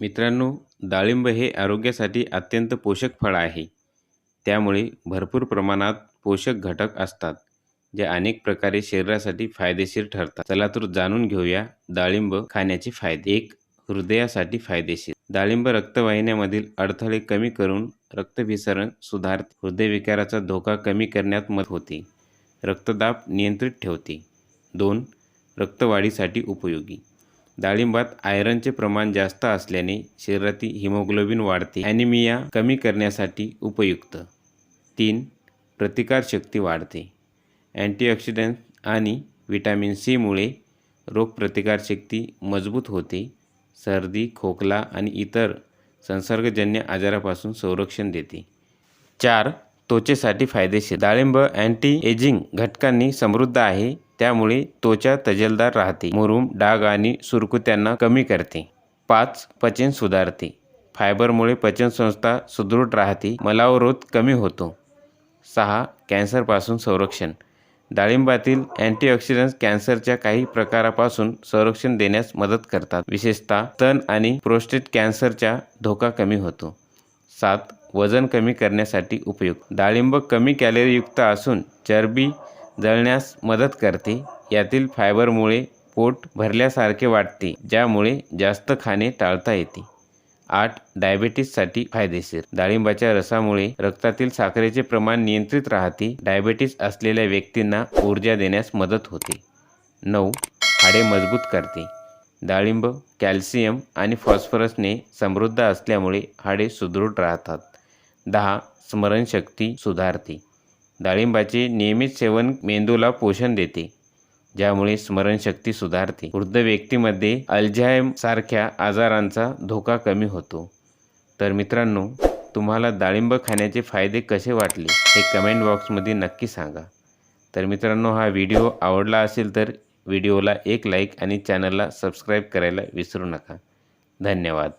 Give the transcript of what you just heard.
मित्रांनो डाळिंब हे आरोग्यासाठी अत्यंत पोषक फळ आहे. त्यामुळे भरपूर प्रमाणात पोषक घटक असतात जे अनेक प्रकारे शरीरासाठी फायदेशीर ठरतात. चला तर जाणून घेऊया डाळिंब खाण्याचे फायदे. एक हृदयासाठी फायदेशीर. डाळिंब रक्तवाहिन्यामधील अडथळे कमी करून रक्तभिसरण सुधारते. हृदयविकाराचा धोका कमी करण्यात मदत होते. रक्तदाब नियंत्रित ठेवते. दोन रक्तवाढीसाठी उपयोगी. डाळिंबात आयरनचे प्रमाण जास्त असल्याने शरीरातील हिमोग्लोबिन वाढते. ॲनिमिया कमी करण्यासाठी उपयुक्त. तीन प्रतिकारशक्ती वाढते. अँटीऑक्सिडंट आणि विटॅमिन सीमुळे रोगप्रतिकारशक्ती मजबूत होते. सर्दी खोकला आणि इतर संसर्गजन्य आजारापासून संरक्षण देते. चार त्वचेसाठी फायदेशीर. डाळिंब अँटी एजिंग घटकांनी समृद्ध आहे. त्यामुळे त्वचा तजेलदार राहते. मुरूम डाग आणि सुरकुत्यांना कमी करते. पाच पचन सुधारते. फायबरमुळे पचनसंस्था सुदृढ राहते. मलावरोध कमी होतो. सहा कॅन्सरपासून संरक्षण. डाळिंबातील अँटीऑक्सिडंट्स कॅन्सरच्या काही प्रकारापासून संरक्षण देण्यास मदत करतात. विशेषतः स्तन आणि प्रोस्टेट कॅन्सरचा धोका कमी होतो. सात वजन कमी करण्यासाठी उपयुक्त. डाळिंब कमी कॅलरीयुक्त असून चरबी जळण्यास मदत करते. यातील फायबरमुळे पोट भरल्यासारखे वाटते ज्यामुळे जास्त खाणे टाळता येते. आठ. डायबेटीससाठी फायदेशीर. डाळिंबाच्या रसामुळे रक्तातील साखरेचे प्रमाण नियंत्रित राहते. डायबेटीस असलेल्या व्यक्तींना ऊर्जा देण्यास मदत होते. नऊ. हाडे मजबूत करते. डाळिंब कॅल्शियम आणि फॉस्फरसने समृद्ध असल्यामुळे हाडे सुदृढ राहतात. दहा. स्मरणशक्ती सुधारते. डाळिंबाचे नियमित सेवन मेंदूला पोषण देते ज्यामुळे स्मरणशक्ती सुधारते. वृद्ध व्यक्तीमध्ये अल्झायम सारख्या आजारांचा धोका कमी होतो. तर मित्रांनो तुम्हाला डाळिंब खाण्याचे फायदे कसे वाटले हे कमेंट बॉक्समध्ये नक्की सांगा. तर मित्रांनो हा व्हिडिओ आवडला असेल तर व्हिडिओला एक लाईक आणि चॅनलला सबस्क्राईब करायला विसरू नका. धन्यवाद.